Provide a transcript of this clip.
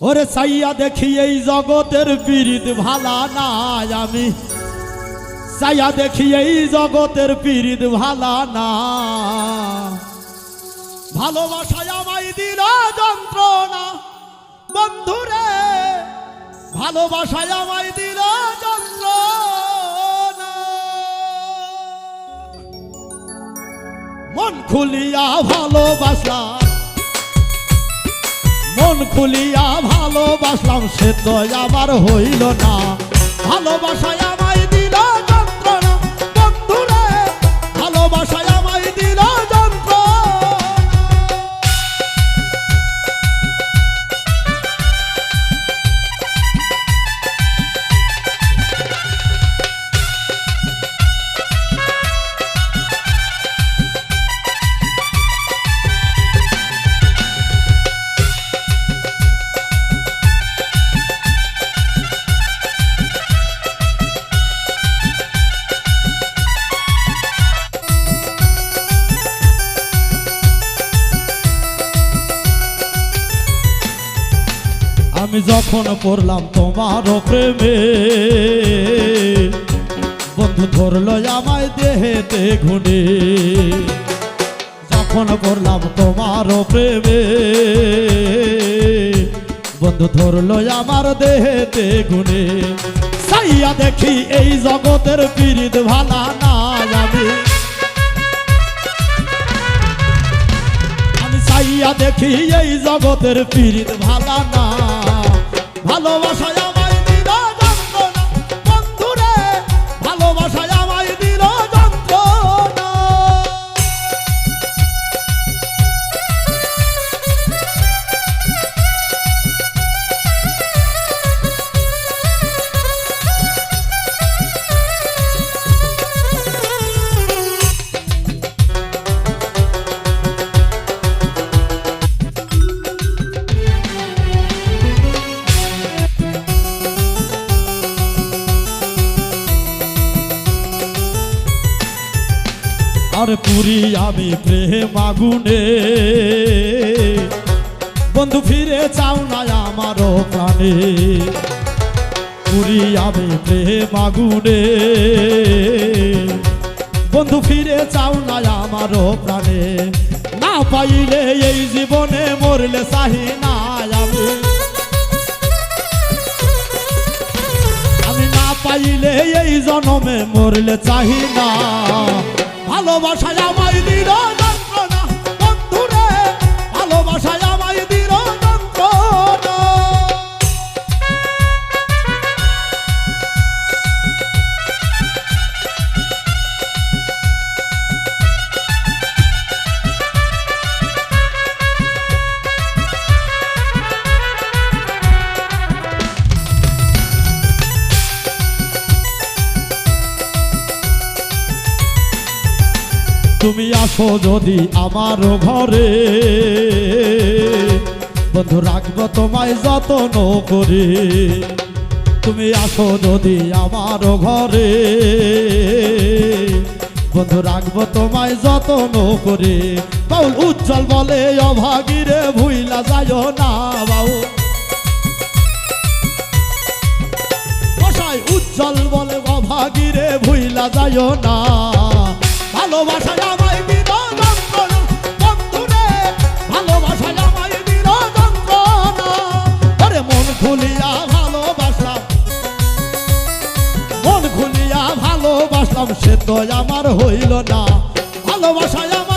ওরে চাইয়া দেখি এই জগতের পীড়িত ভালা নাই আমি। চাইয়া দেখি এই জগতের পীড়িত ভালা না ভালোবাসায় আমায় দিল যন্ত্রণা। বন্ধুরে ভালোবাসায় আমায় দিল যন্ত্রণা। মন খুলিয়া ভালোবাসলাম মন খুলিয়া ভালোবাসলাম সে তো আবার হইল না। ভালোবাসায় আমি যখন পড়লাম তোমার প্রেমে, বন্ধু ধরলো আমায় দেহেতে ঘুনে যখন পড়লাম তোমার প্রেমে, বন্ধু ধরলো আমার দেহেতে গুনে সাইয়া দেখি এই জগতের পীড়িত ভালা না আমি। আমি চাইয়া দেখি এই জগতের পীড়িত ভালা না ভালোবাসায় আর পুরি আমি প্রেম আগুনে। বন্ধু, ফিরে চাও না আমারও প্রাণে। পুরি আমি প্রেম আগুনে। বন্ধু, ফিরে চাও না আমারও প্রাণে। না পাইলে এই জীবনে মরলে চাহি না আমি। আমি না পাইলে এই জনমে মরলে চাহি না। ভালোবাসায় তুমি আসো যদি আমার ঘরে। বন্ধু, রাখব তোমায় যত্ন করে। তুমি আসো যদি আমার ঘরে। বন্ধু, রাখব তোমায় যতন করে। বাউল উজ্জ্বল বলে, অভাগীরে ভুইলা যায় না বাউল। উজ্জ্বল বলে, অভাগীরে ভুইলা যায় না। ভালোবাসায় সে আমার হইল না। ভালোবাসায় আমায়